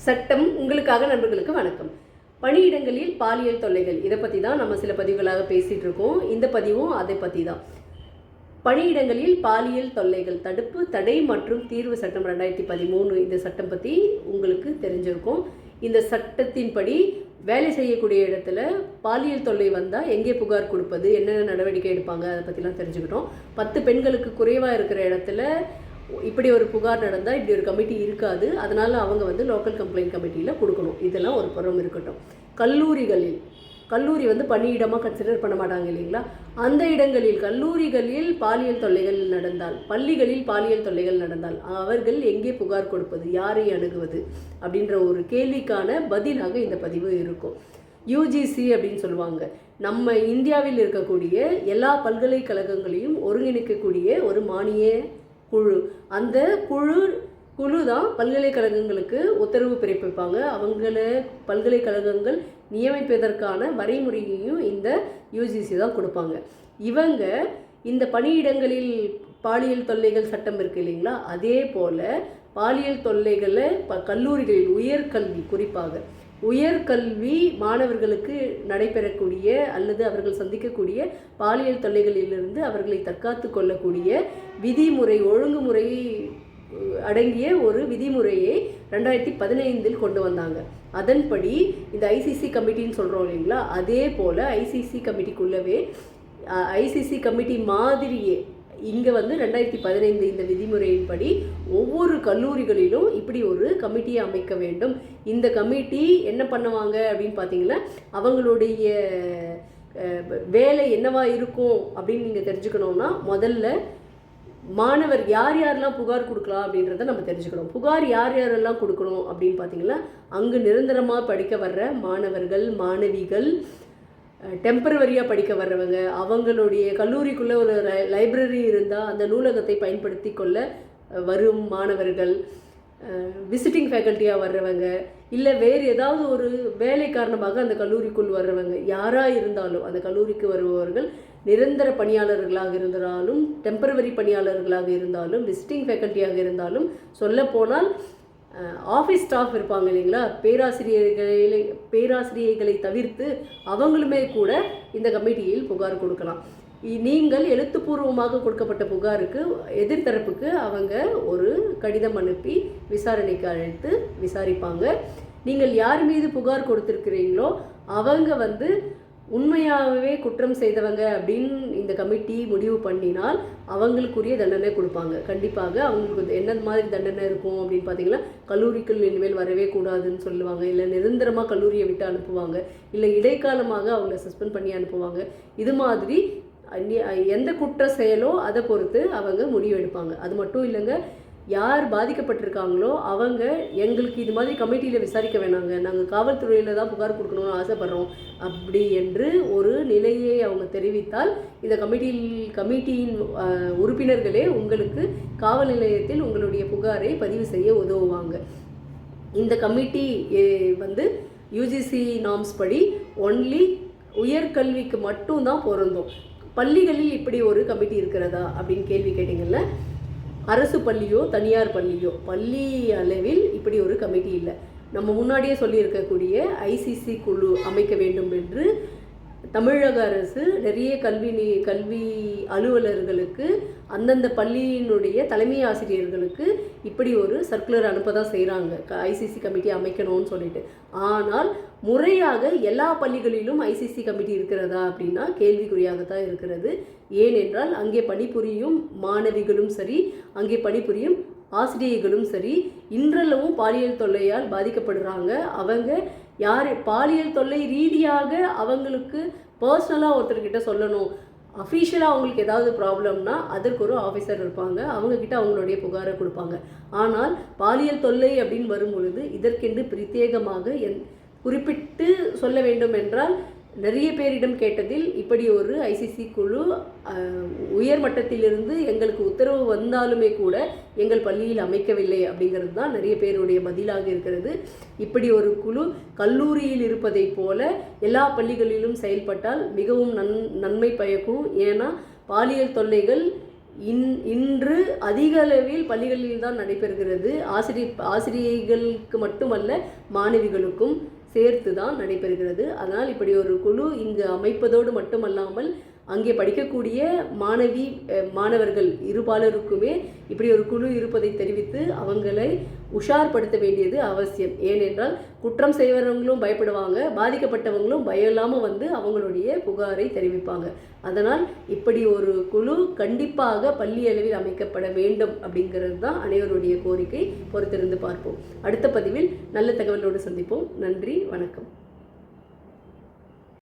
சட்டம் உங்களுக்காக நண்பர்களுக்கு வணக்கம். பணியிடங்களில் பாலியல் தொல்லைகள் இதை பற்றி தான் நம்ம சில பதிவுகளாக பேசிகிட்டு இருக்கோம் இந்த பதிவும் அதை பற்றி தான் பணியிடங்களில் பாலியல் தொல்லைகள் தடுப்பு தடை மற்றும் தீர்வு சட்டம் ரெண்டாயிரத்தி பதிமூணு இந்த சட்டம் பற்றி உங்களுக்கு தெரிஞ்சிருக்கும். இந்த சட்டத்தின்படி வேலை செய்யக்கூடிய இடத்துல பாலியல் தொல்லை வந்தால் எங்கே புகார் கொடுப்பது என்னென்ன நடவடிக்கை எடுப்பாங்க அதை பற்றிலாம் தெரிஞ்சுக்கிட்டோம். பத்து பெண்களுக்கு குறைவாக இருக்கிற இடத்துல இப்படி ஒரு புகார் நடந்தால் இப்படி ஒரு கமிட்டி இருக்காது. அதனால் அவங்க வந்து லோக்கல் கம்ப்ளைண்ட் கமிட்டியில் கொடுக்கணும். இதெல்லாம் ஒரு புறம் இருக்கட்டும். கல்லூரிகளில் கல்லூரி வந்து பணியிடமாக கன்சிடர் பண்ண மாட்டாங்க இல்லைங்களா? அந்த இடங்களில் கல்லூரிகளில் பாலியல் தொல்லைகள் நடந்தால் பள்ளிகளில் பாலியல் தொல்லைகள் நடந்தால் அவர்கள் எங்கே புகார் கொடுப்பது யாரை அணுகுவது அப்படின்ற ஒரு கேள்விக்கான பதிலாக இந்த பதிவு இருக்கும். யூஜிசி அப்படின்னு சொல்லுவாங்க. நம்ம இந்தியாவில் இருக்கக்கூடிய எல்லா பல்கலைக்கழகங்களையும் ஒருங்கிணைக்கக்கூடிய ஒரு மானிய குழு அந்த குழு குழு தான் பல்கலைக்கழகங்களுக்கு உத்தரவு பிறப்பிப்பாங்க. அவங்கள பல்கலைக்கழகங்கள் நியமிப்பதற்கான வரைமுறையையும் இந்த யூஜிசி தான் கொடுப்பாங்க. இவங்க இந்த பணியிடங்களில் பாலியல் தொல்லைகள் சட்டம் இருக்கு இல்லைங்களா? அதே போல் பாலியல் தொல்லைகளை ப கல்லூரிகளில் உயர்கல்வி குறிப்பாக உயர்கல்வி மாணவர்களுக்கு நடைபெறக்கூடிய அல்லது அவர்கள் சந்திக்கக்கூடிய பாலியல் தொல்லைகளிலிருந்து அவர்களை தற்காத்து கொள்ளக்கூடிய விதிமுறை ஒழுங்குமுறை அடங்கிய ஒரு விதிமுறையை ரெண்டாயிரத்தி பதினைந்தில் கொண்டு வந்தாங்க. அதன்படி இந்த ஐசிசி கமிட்டின்னு சொல்கிறோம் இல்லைங்களா? அதே போல் ஐசிசி கமிட்டிக்குள்ளவே ஐசிசி கமிட்டி மாதிரியே இங்கே வந்து ரெண்டாயிரத்தி பதினைந்து இந்த விதிமுறையின்படி ஒவ்வொரு கல்லூரிகளிலும் இப்படி ஒரு கமிட்டியை அமைக்க வேண்டும். இந்த கமிட்டி என்ன பண்ணுவாங்க அப்படின்னு பார்த்தீங்கன்னா அவங்களுடைய வேலை என்னவா இருக்கும் அப்படின்னு நீங்கள் தெரிஞ்சுக்கணும்னா முதல்ல மாணவர் யார் யாரெல்லாம் புகார் கொடுக்கலாம் அப்படின்றத நம்ம தெரிஞ்சுக்கணும். புகார் யார் யாரெல்லாம் கொடுக்கணும் அப்படின்னு பார்த்தீங்கன்னா அங்கு நிரந்தரமாக படிக்க வர்ற மாணவர்கள் மாணவிகள் டெம்பரவரியாக படிக்க வர்றவங்க அவங்களுடைய கல்லூரிக்குள்ளே ஒரு லைப்ரரி இருந்தால் அந்த நூலகத்தை பயன்படுத்தி கொள்ள வரும் மாணவர்கள் விசிட்டிங் ஃபேக்கல்ட்டியாக வர்றவங்க இல்லை வேறு ஏதாவது ஒரு வேலை காரணமாக அந்த கல்லூரிக்குள் வர்றவங்க யாராக இருந்தாலும் அந்த கல்லூரிக்கு வருபவர்கள் நிரந்தர பணியாளர்களாக இருந்தாலும் டெம்பரவரி பணியாளர்களாக இருந்தாலும் விசிட்டிங் ஃபேக்கல்ட்டியாக இருந்தாலும் சொல்லப்போனால் ஆஃபீஸ் ஸ்டாஃப் இருப்பாங்க இல்லைங்களா? பேராசிரியர்களை பேராசிரியர்களை தவிர்த்து அவங்களுமே கூட இந்த கமிட்டியில் புகார் கொடுக்கலாம். நீங்கள் எழுத்துப்பூர்வமாக கொடுக்கப்பட்ட புகாருக்கு எதிர்த்தரப்புக்கு அவங்க ஒரு கடிதம் அனுப்பி விசாரணைக்கு அழைத்து விசாரிப்பாங்க. நீங்கள் யார் மீது புகார் கொடுத்துருக்கிறீங்களோ அவங்க வந்து உண்மையாகவே குற்றம் செய்தவங்க அப்படின்னு இந்த கமிட்டி முடிவு பண்ணினால் அவங்களுக்குரிய தண்டனை கொடுப்பாங்க. கண்டிப்பாக அவங்களுக்கு வந்து என்ன மாதிரி தண்டனை இருக்கும் அப்படின்னு பார்த்தீங்கன்னா கல்லூரிக்குள் இனிமேல் வரவே கூடாதுன்னு சொல்லுவாங்க. இல்லை நிரந்தரமாக கல்லூரியை விட்டு அனுப்புவாங்க. இல்லை இடைக்காலமாக அவங்கள சஸ்பெண்ட் பண்ணி அனுப்புவாங்க. இது மாதிரி எந்த குற்ற செயலோ அதை பொறுத்து அவங்க முடிவு எடுப்பாங்க. அது மட்டும் இல்லைங்க யார் பாதிக்கப்பட்டிருக்காங்களோ அவங்க எங்களுக்கு இது மாதிரி கமிட்டியில் விசாரிக்க வேணாங்க. நாங்கள் காவல்துறையில் தான் புகார் கொடுக்கணும்னு ஆசைப்பட்றோம். அப்படி என்று ஒரு நிலையை அவங்க தெரிவித்தால் இந்த கமிட்டியில் கமிட்டியின் உறுப்பினர்களே உங்களுக்கு காவல் நிலையத்தில் உங்களுடைய புகாரை பதிவு செய்ய உதவுவாங்க. இந்த கமிட்டி வந்து யூஜிசி நாம்ஸ் படி ஒன்லி உயர்கல்விக்கு மட்டும்தான் பொருந்தும். பள்ளிகளில் இப்படி ஒரு கமிட்டி இருக்கிறதா அப்படின்னு கேள்வி கேட்டிங்கல்ல? அரசு பள்ளியோ தனியார் பள்ளியோ பள்ளி அளவில் இப்படி ஒரு கமிட்டி இல்லை. நம்ம முன்னாடியே சொல்லியிருக்கக்கூடிய ஐசிசி குழு அமைக்க வேண்டும் என்று தமிழக அரசு நிறைய கல்வி நீ கல்வி அலுவலர்களுக்கு அந்தந்த பள்ளியினுடைய தலைமை ஆசிரியர்களுக்கு இப்படி ஒரு சர்க்குலர் அனுப்ப தான் செய்கிறாங்க ஐசிசி கமிட்டி அமைக்கணும்னு சொல்லிட்டு. ஆனால் முறையாக எல்லா பள்ளிகளிலும் ஐசிசி கமிட்டி இருக்கிறதா அப்படின்னா கேள்விக்குறியாக தான் இருக்கிறது. ஏனென்றால் அங்கே பணிபுரியும் மாணவிகளும் சரி அங்கே பணிபுரியும் ஆசிரியர்களும் சரி இன்றளவும் பாலியல் தொல்லையால் பாதிக்கப்படுறாங்க. அவங்க யார் பாலியல் தொல்லை ரீதியாக அவங்களுக்கு பர்சனலாக ஒருத்தர்கிட்ட சொல்லணும். அஃபீஷியலாக அவங்களுக்கு ஏதாவது ப்ராப்ளம்னா அதற்கு ஒரு ஆஃபீஸர் இருப்பாங்க. அவங்கக்கிட்ட அவங்களுடைய புகாரை கொடுப்பாங்க. ஆனால் பாலியல் தொல்லை அப்படின்னு வரும்பொழுது இதற்கென்று பிரத்யேகமாக என் குறிப்பிட்டு சொல்ல வேண்டும் என்றால் நிறைய பேரிடம் கேட்டதில் இப்படி ஒரு ஐசிசி குழு உயர் மட்டத்திலிருந்து எங்களுக்கு உத்தரவு வந்தாலுமே கூட எங்கள் பள்ளியில் அமைக்கவில்லை அப்படிங்கிறது தான் நிறைய பேருடைய பதிலாக இருக்கிறது. இப்படி ஒரு குழு கல்லூரியில் இருப்பதைப் போல எல்லா பள்ளிகளிலும் செயல்பட்டால் மிகவும் நன் நன்மை பயக்கும். ஏன்னா பாலியல் தொல்லைகள் இன் இன்று அதிக அளவில் பள்ளிகளில் தான் நடைபெறுகிறது. ஆசிரிய ஆசிரியர்களுக்கு மட்டுமல்ல மாணவிகளுக்கும். சேர்த்து தான் நடைபெறுகிறது. அதனால் இப்படி ஒரு குழு இங்கு அமைப்பதோடு மட்டுமல்லாமல் அங்கே படிக்கக்கூடிய மாணவி மாணவர்கள் இருபாலருக்குமே இப்படி ஒரு குழு இருப்பதை தெரிவித்து அவங்களை உஷார்படுத்த வேண்டியது அவசியம். ஏனென்றால் குற்றம் செய்வவங்களும் பயப்படுவாங்க பாதிக்கப்பட்டவங்களும் பயம் இல்லாமல் வந்து அவங்களுடைய புகாரை தெரிவிப்பாங்க. அதனால் இப்படி ஒரு குழு கண்டிப்பாக பள்ளி அளவில் அமைக்கப்பட வேண்டும் அப்படிங்கிறது தான் அனைவருடைய கோரிக்கை. பொறுத்திருந்து பார்ப்போம். அடுத்த பதிவில் நல்ல தகவலோடு சந்திப்போம். நன்றி வணக்கம்.